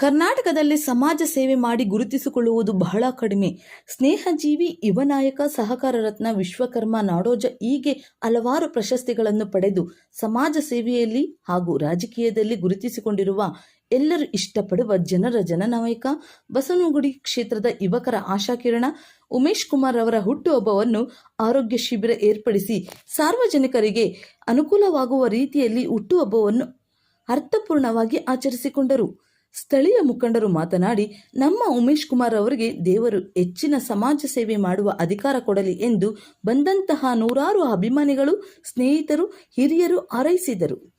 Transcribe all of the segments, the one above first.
ಕರ್ನಾಟಕದಲ್ಲಿ ಸಮಾಜ ಸೇವೆ ಮಾಡಿ ಗುರುತಿಸಿಕೊಳ್ಳುವುದು ಬಹಳ ಕಡಿಮೆ. ಸ್ನೇಹಜೀವಿ ಯುವನಾಯಕ ಸಹಕಾರ ರತ್ನ ವಿಶ್ವಕರ್ಮ ನಾಡೋಜ ಹೀಗೆ ಹಲವಾರು ಪ್ರಶಸ್ತಿಗಳನ್ನು ಪಡೆದು ಸಮಾಜ ಸೇವೆಯಲ್ಲಿ ಹಾಗೂ ರಾಜಕೀಯದಲ್ಲಿ ಗುರುತಿಸಿಕೊಂಡಿರುವ ಎಲ್ಲರೂ ಇಷ್ಟಪಡುವ ಜನರ ಜನನಾಯಕ ಬಸವನಗುಡಿ ಕ್ಷೇತ್ರದ ಯುವಕರ ಆಶಾಕಿರಣ ಉಮೇಶ್ ಕುಮಾರ್ ಅವರ ಹುಟ್ಟುಹಬ್ಬವನ್ನು ಆರೋಗ್ಯ ಶಿಬಿರ ಏರ್ಪಡಿಸಿ ಸಾರ್ವಜನಿಕರಿಗೆ ಅನುಕೂಲವಾಗುವ ರೀತಿಯಲ್ಲಿ ಹುಟ್ಟುಹಬ್ಬವನ್ನು ಅರ್ಥಪೂರ್ಣವಾಗಿ ಆಚರಿಸಿಕೊಂಡರು. ಸ್ಥಳೀಯ ಮುಖಂಡರು ಮಾತನಾಡಿ, ನಮ್ಮ ಉಮೇಶ್ ಕುಮಾರ್ ಅವರಿಗೆ ದೇವರು ಹೆಚ್ಚಿನ ಸಮಾಜ ಸೇವೆ ಮಾಡುವ ಅಧಿಕಾರ ಕೊಡಲಿ ಎಂದು ಬಂದಂತಹ ನೂರಾರು ಅಭಿಮಾನಿಗಳು, ಸ್ನೇಹಿತರು, ಹಿರಿಯರು ಹಾರೈಸಿದರು.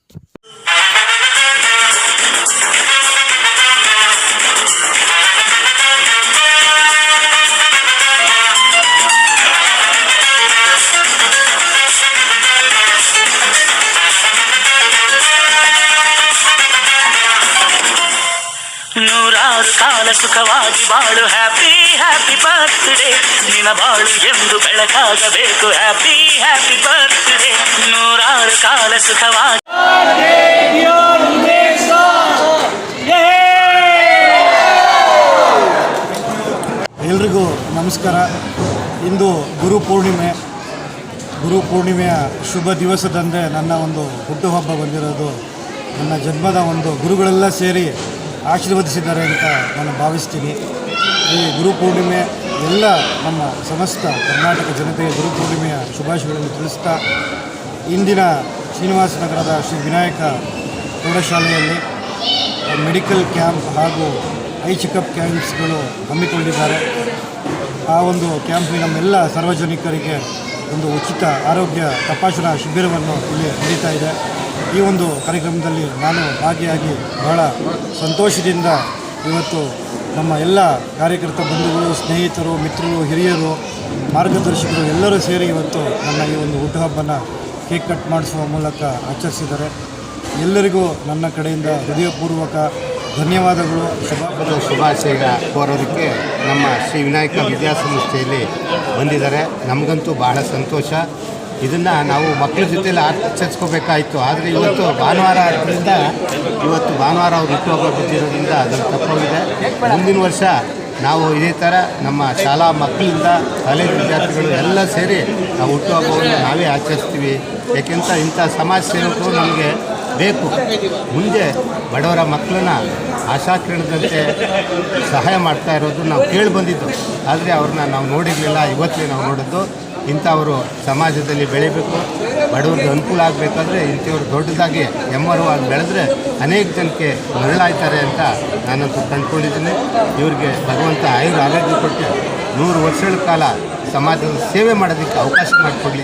ನೂರಾರು ಕಾಲ ಸುಖವಾಗಿ ಬಾಳು. ಹ್ಯಾಪಿ ಹ್ಯಾಪಿ ಬರ್ತ್ಡೇ ನಿನ ಬಾಳು ಎಂದು ಬೆಳಕಾಗಬೇಕು. ಹ್ಯಾಪಿ ಹ್ಯಾಪಿ ಬರ್ತ್ಡೇ ನೂರಾರು ಕಾಲ ಸುಖವಾಗಿ ಎಲ್ರಿಗೂ ನಮಸ್ಕಾರ. ಇಂದು ಗುರು ಪೂರ್ಣಿಮೆ. ಗುರು ಪೂರ್ಣಿಮೆಯ ಶುಭ ದಿವಸದಂದೇ ನನ್ನ ಒಂದು ಹುಟ್ಟುಹಬ್ಬ ಬಂದಿರೋದು. ನನ್ನ ಜನ್ಮದ ಒಂದು ಗುರುಗಳೆಲ್ಲ ಸೇರಿ ಆಶೀರ್ವದಿಸಿದ್ದಾರೆ ಅಂತ ನಾನು ಭಾವಿಸ್ತೀನಿ. ಈ ಗುರು ಪೂರ್ಣಿಮೆ ಎಲ್ಲ ನಮ್ಮ ಸಮಸ್ತ ಕರ್ನಾಟಕ ಜನತೆಗೆ ಗುರು ಪೂರ್ಣಿಮೆಯ ಶುಭಾಶಯಗಳನ್ನು ತಿಳಿಸ್ತಾ ಇಂದಿನ ಶ್ರೀನಿವಾಸ ನಗರದ ಶ್ರೀ ವಿನಾಯಕ ಪ್ರೌಢಶಾಲೆಯಲ್ಲಿ ಮೆಡಿಕಲ್ ಕ್ಯಾಂಪ್ ಹಾಗೂ ಐ ಚೆಕಪ್ ಕ್ಯಾಂಪ್ಸ್ಗಳು ಹಮ್ಮಿಕೊಂಡಿದ್ದಾರೆ. ಆ ಒಂದು ಕ್ಯಾಂಪ್ಗೆ ನಮ್ಮೆಲ್ಲ ಸಾರ್ವಜನಿಕರಿಗೆ ಒಂದು ಉಚಿತ ಆರೋಗ್ಯ ತಪಾಸಣಾ ಶಿಬಿರವನ್ನು ಇಲ್ಲಿ ನಡೀತಾ ಇದೆ. ಈ ಒಂದು ಕಾರ್ಯಕ್ರಮದಲ್ಲಿ ನಾನು ಭಾಗಿಯಾಗಿ ಬಹಳ ಸಂತೋಷದಿಂದ ಇವತ್ತು ನಮ್ಮ ಎಲ್ಲ ಕಾರ್ಯಕರ್ತ ಬಂಧುಗಳು, ಸ್ನೇಹಿತರು, ಮಿತ್ರರು, ಹಿರಿಯರು, ಮಾರ್ಗದರ್ಶಕರು ಎಲ್ಲರೂ ಸೇರಿ ಇವತ್ತು ನನ್ನ ಈ ಒಂದು ಹುಟ್ಟುಹಬ್ಬನ ಕೇಕ್ ಕಟ್ ಮಾಡಿಸುವ ಮೂಲಕ ಆಚರಿಸಿದ್ದಾರೆ. ಎಲ್ಲರಿಗೂ ನನ್ನ ಕಡೆಯಿಂದ ಹೃದಯಪೂರ್ವಕ ಧನ್ಯವಾದಗಳು. ಶುಭ ಶುಭಾಶಯ ಕೋರೋದಕ್ಕೆ ನಮ್ಮ ಶ್ರೀ ವಿನಾಯಕ ವಿದ್ಯಾಸಂಸ್ಥೆಯಲ್ಲಿ ಬಂದಿದ್ದಾರೆ. ನಮಗಂತೂ ಬಹಳ ಸಂತೋಷ. ಇದನ್ನು ನಾವು ಮಕ್ಕಳ ಜೊತೆಲಿ ಆಚರಿಸ್ಕೋಬೇಕಾಯಿತು. ಆದರೆ ಇವತ್ತು ಭಾನುವಾರ ಆದ್ದರಿಂದ ಇವತ್ತು ಭಾನುವಾರ ಅವ್ರು ಹುಟ್ಟುಹಬ್ಬ ಬಿದ್ದಿರೋದ್ರಿಂದ ಅದನ್ನು ತಪ್ಪೋಗಿದೆ ಮುಂದಿನ ವರ್ಷ ನಾವು ಇದೇ ಥರ ನಮ್ಮ ಶಾಲಾ ಮಕ್ಕಳಿಂದ ಕಾಲೇಜು ವಿದ್ಯಾರ್ಥಿಗಳು ಎಲ್ಲ ಸೇರಿ ನಾವು ಹುಟ್ಟುಹಬ್ಬವನ್ನು ನಾವೇ ಆಚರಿಸ್ತೀವಿ. ಏಕೆಂತ ಇಂಥ ಸಮಾಜ ಸೇವಕರು ನಮಗೆ ಬೇಕು. ಮುಂದೆ ಬಡವರ ಮಕ್ಕಳನ್ನ ಆಶಾಕಿರಣದಂತೆ ಸಹಾಯ ಮಾಡ್ತಾ ಇರೋದು ನಾವು ಕೇಳಿ ಬಂದಿದ್ದು. ಆದರೆ ಅವ್ರನ್ನ ನಾವು ನೋಡಿರಲಿಲ್ಲ. ಇವತ್ತೇ ನಾವು ನೋಡಿದ್ದು. ಇಂಥವರು ಸಮಾಜದಲ್ಲಿ ಬೆಳಿಬೇಕು, ಬಡವ್ರಿಗೆ ಅನುಕೂಲ ಆಗಬೇಕಾದ್ರೆ ಇಂಥವ್ರು ದೊಡ್ಡದಾಗಿ ಎಮ್ಮರವಾಗಿ ಬೆಳೆದ್ರೆ ಅನೇಕ ಜನಕ್ಕೆ ಮರಳಾಯ್ತಾರೆ ಅಂತ ನಾನಂತೂ ಕಂಡುಕೊಂಡಿದ್ದೀನಿ. ಇವರಿಗೆ ಭಗವಂತ ಆಯುರ್ ಆರೋಗ್ಯ ಕೊಟ್ಟು ನೂರು ವರ್ಷಗಳ ಕಾಲ ಸಮಾಜದ ಸೇವೆ ಮಾಡೋದಕ್ಕೆ ಅವಕಾಶ ಮಾಡಿಕೊಡ್ಲಿ.